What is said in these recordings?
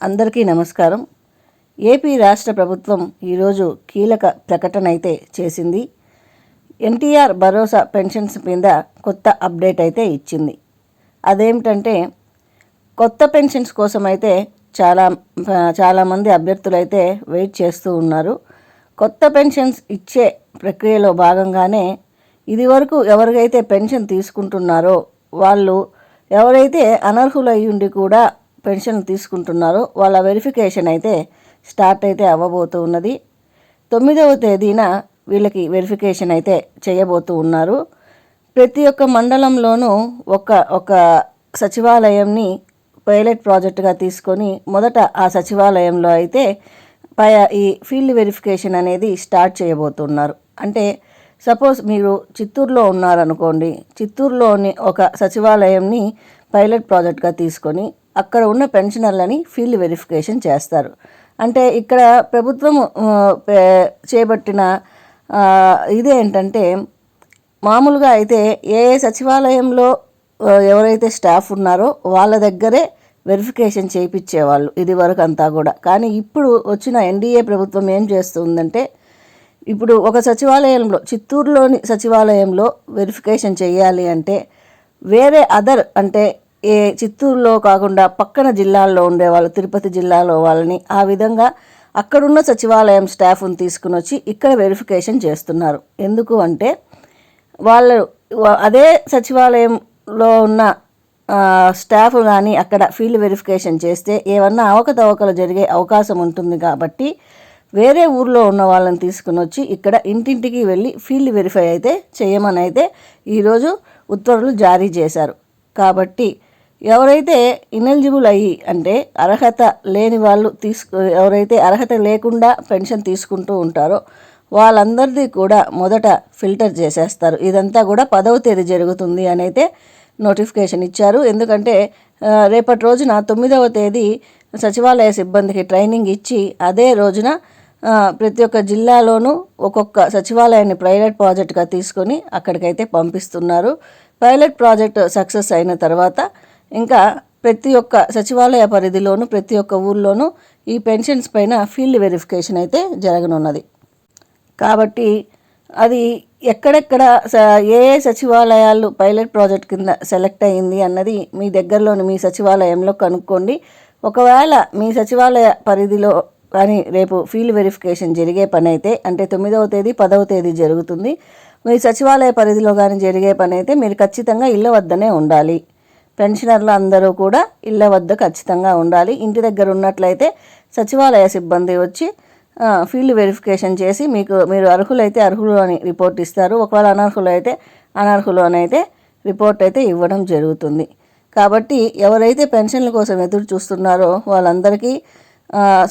అందరికీ నమస్కారం. ఏపీ రాష్ట్ర ప్రభుత్వం ఈరోజు కీలక ప్రకటన అయితే చేసింది. ఎన్టీఆర్ భరోసా పెన్షన్స్ మీద కొత్త అప్డేట్ అయితే ఇచ్చింది. అదేమిటంటే కొత్త పెన్షన్స్ కోసం అయితే చాలా చాలామంది అభ్యర్థులు అయితే వెయిట్ చేస్తూ ఉన్నారు. కొత్త పెన్షన్స్ ఇచ్చే ప్రక్రియలో భాగంగానే ఇదివరకు ఎవరికైతే పెన్షన్ తీసుకుంటున్నారో వాళ్ళు ఎవరైతే అనర్హులై ఉండి కూడా పెన్షన్ తీసుకుంటున్నారో. వాళ్ళ వెరిఫికేషన్ అయితే స్టార్ట్ అయితే అవ్వబోతూ ఉన్నది. తొమ్మిదవ తేదీన వీళ్ళకి వెరిఫికేషన్ అయితే చేయబోతూ ఉన్నారు. ప్రతి ఒక్క మండలంలోనూ ఒక ఒక సచివాలయంని పైలట్ ప్రాజెక్టుగా తీసుకొని మొదట ఆ సచివాలయంలో అయితే పై ఈ ఫీల్డ్ వెరిఫికేషన్ అనేది స్టార్ట్ చేయబోతున్నారు. అంటే సపోజ్ మీరు చిత్తూరులో ఉన్నారనుకోండి చిత్తూరులోని ఒక సచివాలయంని పైలట్ ప్రాజెక్ట్గా తీసుకొని అక్కడ ఉన్న పెన్షనర్లని ఫీల్డ్ వెరిఫికేషన్ చేస్తారు. అంటే ఇక్కడ ప్రభుత్వం చేపట్టిన ఇదేంటంటే మామూలుగా అయితే ఏ సచివాలయంలో ఎవరైతే స్టాఫ్ ఉన్నారో వాళ్ళ దగ్గరే వెరిఫికేషన్ చేయించేవాళ్ళు ఇది వరకు అంతా కూడా. కానీ ఇప్పుడు వచ్చిన ఎన్డీఏ ప్రభుత్వం ఏం చేస్తుందంటే ఇప్పుడు ఒక సచివాలయంలో చిత్తూరులోని సచివాలయంలో వెరిఫికేషన్ చేయాలి అంటే వేరే అదర్ అంటే ఏ చిత్తూరులో కాకుండా పక్కన జిల్లాల్లో ఉండేవాళ్ళు తిరుపతి జిల్లాలో వాళ్ళని ఆ విధంగా అక్కడున్న సచివాలయం స్టాఫ్ని తీసుకుని వచ్చి ఇక్కడ వెరిఫికేషన్ చేస్తున్నారు. ఎందుకు అంటే వాళ్ళు అదే సచివాలయంలో ఉన్న స్టాఫ్ కానీ అక్కడ ఫీల్డ్ వెరిఫికేషన్ చేస్తే ఏమన్నా అవకతవకలు జరిగే అవకాశం ఉంటుంది కాబట్టి వేరే ఊర్లో ఉన్న వాళ్ళని తీసుకుని వచ్చి ఇక్కడ ఇంటింటికి వెళ్ళి ఫీల్డ్ వెరిఫై అయితే చేయమని అయితే ఈరోజు ఉత్తర్వులు జారీ చేశారు. కాబట్టి ఎవరైతే ఇనెలిజిబుల్ అయ్యి అంటే అర్హత లేని వాళ్ళు తీసుకు ఎవరైతే అర్హత లేకుండా పెన్షన్ తీసుకుంటూ ఉంటారో వాళ్ళందరిది కూడా మొదట ఫిల్టర్ చేసేస్తారు. ఇదంతా కూడా పదవ తేదీ జరుగుతుంది అని అయితే నోటిఫికేషన్ ఇచ్చారు. ఎందుకంటే రేపటి రోజున తొమ్మిదవ తేదీ సచివాలయ సిబ్బందికి ట్రైనింగ్ ఇచ్చి అదే రోజున ప్రతి ఒక్క జిల్లాలోనూ ఒక్కొక్క సచివాలయాన్ని ప్రైవేట్ ప్రాజెక్ట్గా తీసుకొని అక్కడికైతే పంపిస్తున్నారు. పైలట్ ప్రాజెక్ట్ సక్సెస్ అయిన తర్వాత ఇంకా ప్రతి ఒక్క సచివాలయ పరిధిలోనూ ప్రతి ఒక్క ఊర్లోనూ ఈ పెన్షన్స్ పైన ఫీల్డ్ వెరిఫికేషన్ అయితే జరగనున్నది. కాబట్టి అది ఎక్కడెక్కడ ఏ ఏ సచివాలయాలు పైలట్ ప్రాజెక్ట్ కింద సెలెక్ట్ అయ్యింది అన్నది మీ దగ్గరలోని మీ సచివాలయంలో కనుక్కోండి. ఒకవేళ మీ సచివాలయ పరిధిలో కానీ రేపు ఫీల్డ్ వెరిఫికేషన్ జరిగే పని అయితే అంటే తొమ్మిదవ తేదీ పదవ తేదీ జరుగుతుంది. మీ సచివాలయ పరిధిలో కానీ జరిగే పని అయితే మీరు ఖచ్చితంగా ఇళ్ళ వద్దనే ఉండాలి. పెన్షనర్లు అందరూ కూడా ఇళ్ళ వద్ద ఖచ్చితంగా ఉండాలి. ఇంటి దగ్గర ఉన్నట్లయితే సచివాలయ సిబ్బంది వచ్చి ఫీల్డ్ వెరిఫికేషన్ చేసి మీకు మీరు అర్హులైతే అర్హులు అని రిపోర్ట్ ఇస్తారు. ఒకవేళ అనర్హులు అయితే అనర్హులు అని అయితే రిపోర్ట్ అయితే ఇవ్వడం జరుగుతుంది. కాబట్టి ఎవరైతే పెన్షన్ల కోసం ఎదురు చూస్తున్నారో వాళ్ళందరికీ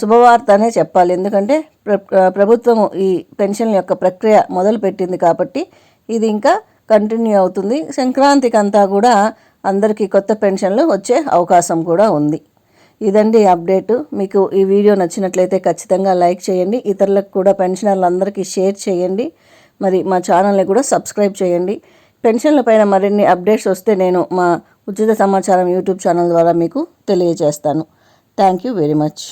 శుభవార్త అనే చెప్పాలి. ఎందుకంటే ప్రభుత్వము ఈ పెన్షన్ యొక్క ప్రక్రియ మొదలుపెట్టింది కాబట్టి ఇది ఇంకా కంటిన్యూ అవుతుంది. సంక్రాంతికి అంతా కూడా అందరికీ కొత్త పెన్షన్లు వచ్చే అవకాశం కూడా ఉంది. ఇదండి అప్డేటు. మీకు ఈ వీడియో నచ్చినట్లయితే ఖచ్చితంగా లైక్ చేయండి. ఇతరులకు కూడా పెన్షనర్లందరికీ షేర్ చేయండి. మరి మా ఛానల్ని కూడా సబ్స్క్రైబ్ చేయండి. పెన్షన్ల పైన మరిన్ని అప్డేట్స్ వస్తే నేను మా ఉచిత సమాచారం యూట్యూబ్ ఛానల్ ద్వారా మీకు తెలియజేస్తాను. Thank you very much.